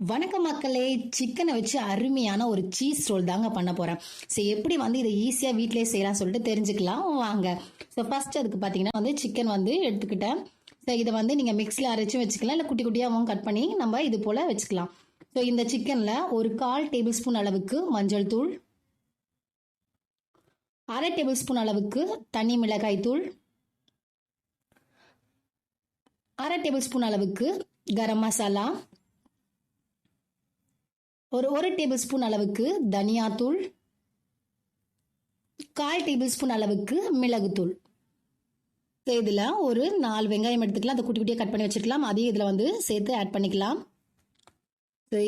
வணக்கம் மக்களே சிக்கனை வச்சு அருமையான ஒரு சீஸ் ரோல் தாங்க பண்ண போகிறேன் ஸோ எப்படி வந்து இதை ஈஸியாக வீட்டிலே செய்யலாம் சொல்லிட்டு தெரிஞ்சுக்கலாம். வாங்க. ஸோ ஃபர்ஸ்ட் அதுக்கு பார்த்தீங்கன்னா வந்து சிக்கன் வந்து எடுத்துக்கிட்டேன். ஸோ இதை வந்து நீங்கள் மிக்ஸில் அரைச்சும் வச்சுக்கலாம். இல்லை குட்டி குட்டியாகவும் கட் பண்ணி நம்ம இது போல் வச்சுக்கலாம். ஸோ இந்த சிக்கனில் ஒரு கால் டேபிள் ஸ்பூன் அளவுக்கு மஞ்சள் தூள் அரை டேபிள் ஸ்பூன் அளவுக்கு தனி மிளகாய் தூள் அரை டேபிள் ஸ்பூன் அளவுக்கு கரம் மசாலா ஒரு ஒரு டேபிள் ஸ்பூன் அளவுக்கு தனியாத்தூள் கால் டேபிள் ஸ்பூன் அளவுக்கு மிளகுத்தூள். இதில் ஒரு நாலு வெங்காயம் எடுத்துக்கலாம். அதை குட்டி குட்டியாக கட் பண்ணி வச்சுக்கலாம். அதையும் இதில் வந்து சேர்த்து ஆட் பண்ணிக்கலாம்.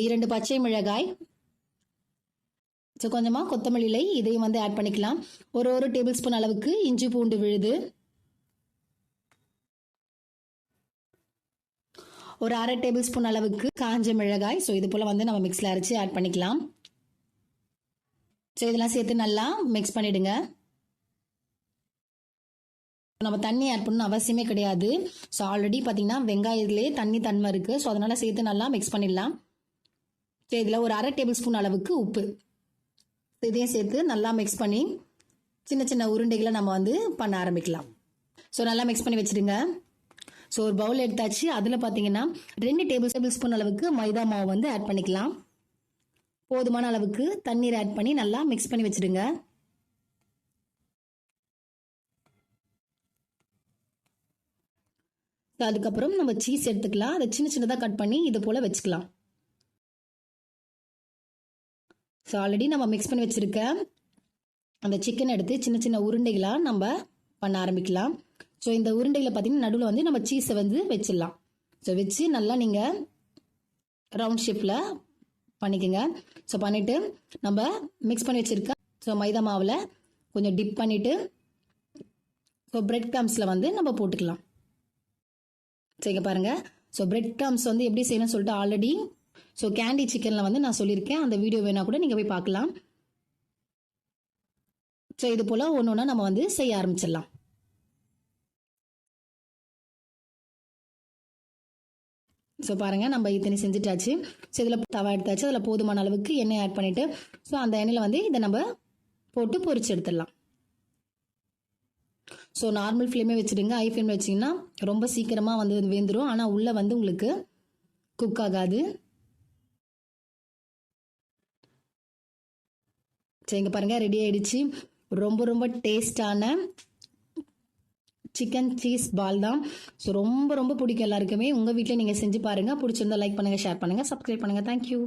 இரண்டு பச்சை மிளகாய். ஸோ கொஞ்சமாக கொத்தமல்லி இலை இதையும் வந்து ஆட் பண்ணிக்கலாம். ஒரு ஒரு டேபிள் ஸ்பூன் அளவுக்கு இஞ்சி பூண்டு விழுது. ஒரு அரை டேபிள் ஸ்பூன் அளவுக்கு காஞ்ச மிளகாய். ஸோ இது போல் வந்து நம்ம மிக்ஸில் அரைச்சி ஆட் பண்ணிக்கலாம். ஸோ இதெல்லாம் சேர்த்து நல்லா மிக்ஸ் பண்ணிவிடுங்க நம்ம தண்ணி ஆட் பண்ணணும் அவசியமே கிடையாது. ஸோ ஆல்ரெடி பார்த்தீங்கன்னா வெங்காயத்துலேயே தண்ணி தன்மை இருக்குது ஸோ அதனால் சேர்த்து நல்லா மிக்ஸ் பண்ணிடலாம். ஸோ இதில் ஒரு அரை டேபிள் ஸ்பூன் அளவுக்கு உப்பு. இதையும் சேர்த்து நல்லா மிக்ஸ் பண்ணி சின்ன சின்ன உருண்டைகளை நம்ம வந்து பண்ண ஆரம்பிக்கலாம். ஸோ நல்லா மிக்ஸ் பண்ணி வச்சுடுங்க. ஸோ ஒரு பவுல் எடுத்தாச்சு. அதில் பார்த்தீங்கன்னா ரெண்டு டேபிள் டேபிள் ஸ்பூன் அளவுக்கு மைதா மாவு வந்து ஆட் பண்ணிக்கலாம். போதுமான அளவுக்கு தண்ணீர் ஆட் பண்ணி நல்லா மிக்ஸ் பண்ணி வச்சுடுங்க. அதுக்கப்புறம் நம்ம சீஸ் எடுத்துக்கலாம். அதை சின்ன சின்னதாக கட் பண்ணி இது போல் வச்சுக்கலாம். ஸோ ஆல்ரெடி நம்ம மிக்ஸ் பண்ணி வச்சுருக்க அந்த சிக்கன் எடுத்து சின்ன சின்ன உருண்டைகளாக நம்ம பண்ண ஆரம்பிக்கலாம். ஸோ இந்த உருண்டையில் பார்த்தீங்கன்னா நடுவில் வந்து நம்ம சீஸை வந்து வச்சிடலாம். ஸோ வச்சு நல்லா நீங்கள் ரவுண்ட் ஷேப்பில் பண்ணிக்கோங்க. ஸோ பண்ணிவிட்டு நம்ம மிக்ஸ் பண்ணி வச்சுருக்க ஸோ மைதா மாவில் கொஞ்சம் டிப் பண்ணிவிட்டு ஸோ பிரெட் கிராம்ஸில் வந்து நம்ம போட்டுக்கலாம். சரிங்க பாருங்கள் ஸோ பிரெட் கிராம்ஸ் வந்து எப்படி செய்யணும்னு சொல்லிட்டு ஆல்ரெடி ஸோ கேண்டி சிக்கனில் வந்து நான் சொல்லியிருக்கேன். அந்த வீடியோ வேணால் கூட நீங்கள் போய் பார்க்கலாம். ஸோ இது போல் ஒன்று ஒன்றா நம்ம வந்து செய்ய ஆரம்பிச்சிடலாம். ஸோ பாருங்கள் நம்ம இத்தனை செஞ்சுட்டாச்சு. ஸோ இதில் தவா எடுத்தாச்சு. அதில் போதுமான அளவுக்கு எண்ணெய் ஆட் பண்ணிவிட்டு ஸோ அந்த எண்ணெயில் வந்து இதை நம்ம போட்டு பொரிச்சு எடுத்துடலாம். ஸோ நார்மல் ஃப்ளேமே வச்சுடுங்க. ஐ ஃப்ளேம் வச்சிங்கன்னா ரொம்ப சீக்கிரமாக வந்து வெந்துடும் ஆனால் உள்ளே வந்து உங்களுக்கு குக் ஆகாது. சரிங்க இங்கே பாருங்கள் ரெடி ஆகிடுச்சு ரொம்ப ரொம்ப டேஸ்டான சிக்கன் சீஸ் பால் தான். ஸோ ரொம்ப ரொம்ப பிடிக்கும் எல்லாருக்குமே. உங்கள் வீட்டில் நீங்கள் செஞ்சு பாருங்கள் பிடிச்சிருந்தா லைக் பண்ணுங்கள் ஷேர் பண்ணுங்கள் சப்ஸ்கிரைப் பண்ணுங்கள் தேங்க்யூ